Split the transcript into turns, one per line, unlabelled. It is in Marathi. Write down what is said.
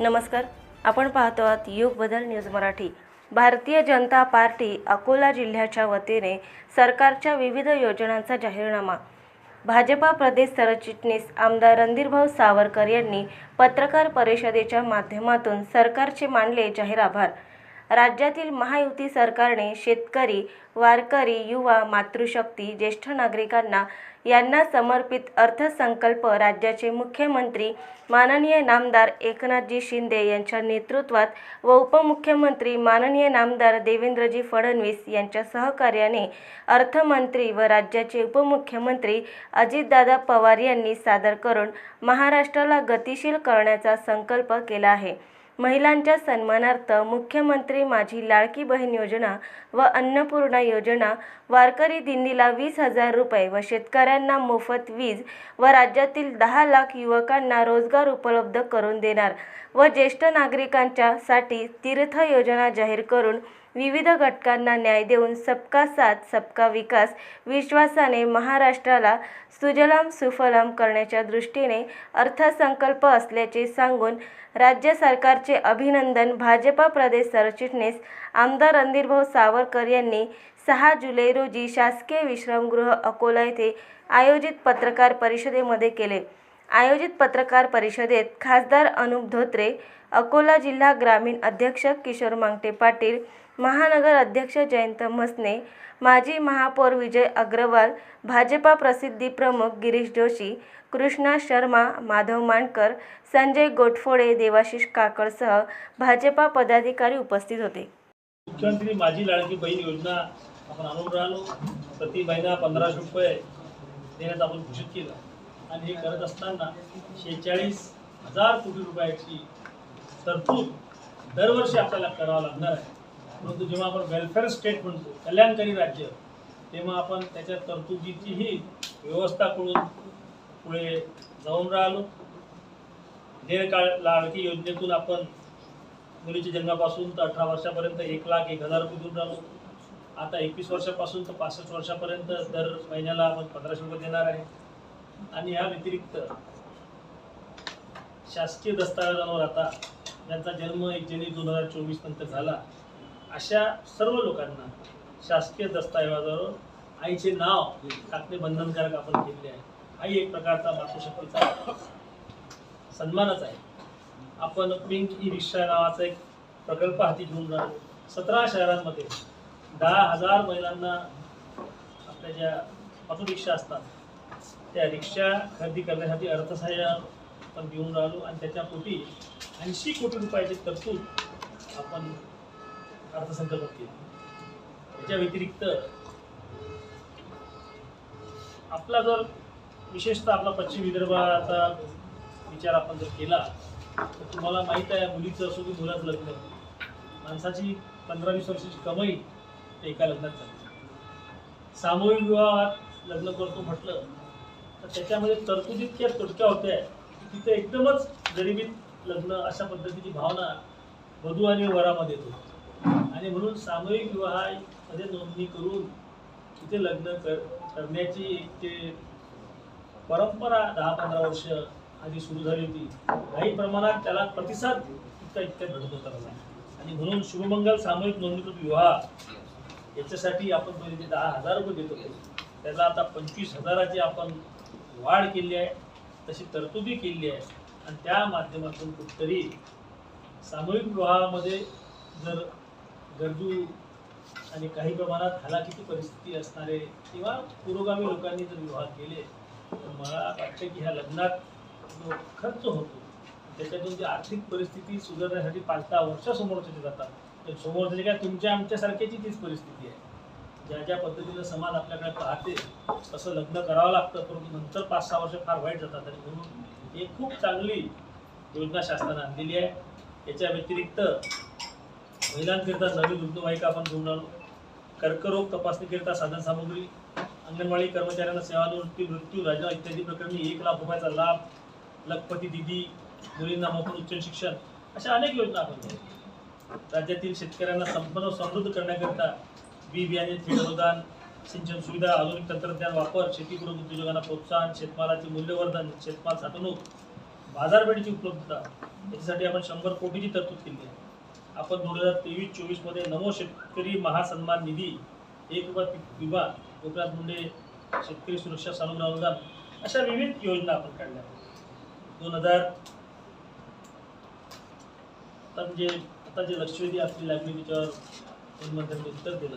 नमस्कार. आपण पाहतो आहात युग बदल न्यूज मराठी. भारतीय जनता पार्टी अकोला जिल्ह्याच्या वतीने सरकारच्या विविध योजनांचा जाहीरनामा. भाजपा प्रदेश सरचिटणीस आमदार रणधीरभाऊ सावरकर यांनी पत्रकार परिषदेच्या माध्यमातून सरकारचे मानले जाहीर आभार. राज्यातील महायुती सरकारने शेतकरी वारकरी युवा मातृशक्ती ज्येष्ठ नागरिकांना यांना समर्पित अर्थसंकल्प राज्याचे मुख्यमंत्री माननीय नामदार एकनाथजी शिंदे यांच्या नेतृत्वात व उपमुख्यमंत्री माननीय नामदार देवेंद्रजी फडणवीस यांच्या सहकार्याने अर्थमंत्री व राज्याचे उपमुख्यमंत्री अजितदादा पवार यांनी सादर करून महाराष्ट्राला गतिशील करण्याचा संकल्प केला आहे. महिलांच्या सन्मानार्थ मुख्यमंत्री माझी लाडकी बहीण योजना व अन्नपूर्णा योजना वारकरी दिंडीला वीस हजार रुपये व शेतकऱ्यांना मोफत वीज व राज्यातील दहा लाख युवकांना रोजगार उपलब्ध करून देणार व ज्येष्ठ नागरिकांच्यासाठी तीर्थ योजना जाहीर करून विविध घटकांना न्याय देऊन सबका साथ सबका विकास विश्वासाने महाराष्ट्राला सुजलाम सुफलाम करण्याच्या दृष्टीने अर्थसंकल्प असल्याचे सांगून राज्य सरकारचे अभिनंदन भाजपा प्रदेश सरचिटणीस आमदार रणधीरभाऊ सावरकर यांनी सहा जुलै रोजी शासकीय विश्रामगृह अकोला येथे आयोजित पत्रकार परिषदेमध्ये केले. आयोजित पत्रकार परिषदेत खासदार अनुप धोत्रे अकोला जिल्हा ग्रामीण अध्यक्ष किशोर मांगटे पाटील महानगर अध्यक्ष जयंत मसने माजी महापौर विजय अग्रवाल भाजपा प्रसिद्धी प्रमुख गिरीश जोशी कृष्णा शर्मा माधव मांडकर संजय गोटफोडे देवाशिष काकडसह भाजपा पदाधिकारी उपस्थित होते.
मुख्यमंत्री माझी लाडकी बहीण योजना आपण आणून राहिलो. प्रति महिना पंधराशे रुपये देण्याचं आपण घोषित केलं. आणि हे करत असताना शेहेचाळीस हजार कोटी रुपयाची तरतूद दरवर्षी आपल्याला करावं लागणार आहे. परंतु जेव्हा आपण वेलफेअर स्टेट म्हणतो कल्याणकारी राज्य तेव्हा आपण त्याच्या तरतुदीचीही व्यवस्था करून पुढे जाऊन राहिलो. दीर्घकाळ लाडकी योजनेतून आपण मुलीच्या जन्मापासून तर अठरा वर्षापर्यंत एक लाख एक हजार रुपये देऊन राहिलो. आता एकवीस वर्षापासून तर पासष्ट वर्षापर्यंत दर महिन्याला आपण पंधराशे रुपये देणार आहे. आणि या व्यतिरिक्त शासकीय दस्तावेजांवर आता ज्यांचा जन्म एक जानेवारी दोन हजार चोवीस नंतर झाला अशा सर्व लोकांना शासकीय दस्तावेजावर आईचे नाव टाकणे बंधनकारक आपण केलेले आहे. आई एक प्रकारचा मातृशक्तीचा सन्मानच आहे. आपण पिंक ई रिक्षा नावाचा एक प्रकल्प हाती घेऊन राहिलो सतरा शहरांमध्ये दहा हजार महिलांना आपल्या ज्या ऑटो रिक्षा असतात त्या रिक्षा खरेदी करण्यासाठी अर्थसहाय्य आपण देऊन राहिलो आणि त्याच्या पोटी ऐंशी कोटी रुपयाची तरतूद आपण अर्थसंकल्पात केली. त्याच्या व्यतिरिक्त आपला जर विशेषतः आपला पश्चिम विदर्भाचा विचार आपण जर केला तर तुम्हाला माहीत आहे मुलीचं असो की मुलाचं लग्न माणसाची पंधरा वीस वर्षाची कमाई ते एका लग्नात जाते सामूहिक विवाहात लग्न करतो म्हटलं तर त्याच्यामध्ये तरतुदीत इतक्या तुटक्या होत्या की तिथे एकदमच गरिबीत लग्न अशा पद्धतीची भावना वधू आणि वरामध्ये येतो आणि म्हणून सामूहिक विवाहामध्ये नोंदणी करून तिथे लग्न कर करण्याची एक ते परंपरा दहा पंधरा वर्ष आधी सुरू झाली होती. काही प्रमाणात त्याला प्रतिसाद इतका इतक्या घडत होता मला. आणि म्हणून शुभमंगल सामूहिक नोंदणीकृत विवाह याच्यासाठी आपण पहिले जे दहा हजार रुपये देत होतो. त्याला आता पंचवीस हजाराची आपण वाढ केली आहे तशी तरतुदी केली आहे. आणि त्या माध्यमातून कुठतरी सामूहिक विवाहामध्ये जर गरजू आणि काही प्रमाणात हलाखीची परिस्थिती असणारे किंवा पुरोगामी लोकांनी जर विवाह केले तर मला वाटतं की ह्या लग्नात जो खर्च होतो त्याच्यातून जी आर्थिक परिस्थिती सुधारण्यासाठी पाच दहा वर्षासमोरचे जातात तर समोरचे काय तुमच्या आमच्यासारख्याची तीच परिस्थिती आहे. ज्या ज्या पद्धतीनं समाज आपल्याकडे पाहते तसं लग्न करावं लागतं परंतु नंतर पाच सहा वर्ष फार वाईट जातात. आणि म्हणून ही खूप चांगली योजना शासनाने आणलेली आहे. याच्या व्यतिरिक्त महिलांकरिता नवीन रुग्णवाहिका आपण घेऊन आलो. कर्करोग तपासणीकरिता साधन सामग्री अंगणवाडी कर्मचाऱ्यांना सेवानिवृत्ती मृत्यू राजा इत्यादी प्रकरणी एक लाख रुपयाचा लाभ लखपती दिदी मुलींना मोफत उच्च शिक्षण अशा अनेक योजना आपण राज्यातील शेतकऱ्यांना संपन्न समृद्ध करण्याकरिता बी बियाणे थेट अनुदान सिंचन सुविधा आधुनिक तंत्रज्ञान वापर शेतीपूरक उद्योजकांना प्रोत्साहन शेतमालाचे मूल्यवर्धन शेतमाल साठवणूक बाजारपेठेची उपलब्धता याच्यासाठी आपण शंभर कोटीची तरतूद केली आहे. आपण दोन हजार तेवीस चोवीसमध्ये नमो शेतकरी महासन्मान निधी एक रुपया पीक विमा गोपीनाथ मुंडे शेतकरी सुरक्षा सानुग्रह अनुदान अशा विविध योजना आपण काढल्या दोन हजार आता म्हणजे आता जे लक्षवेधी आपली लागली त्याच्यावर मुख्यमंत्र्यांनी उत्तर दिलं.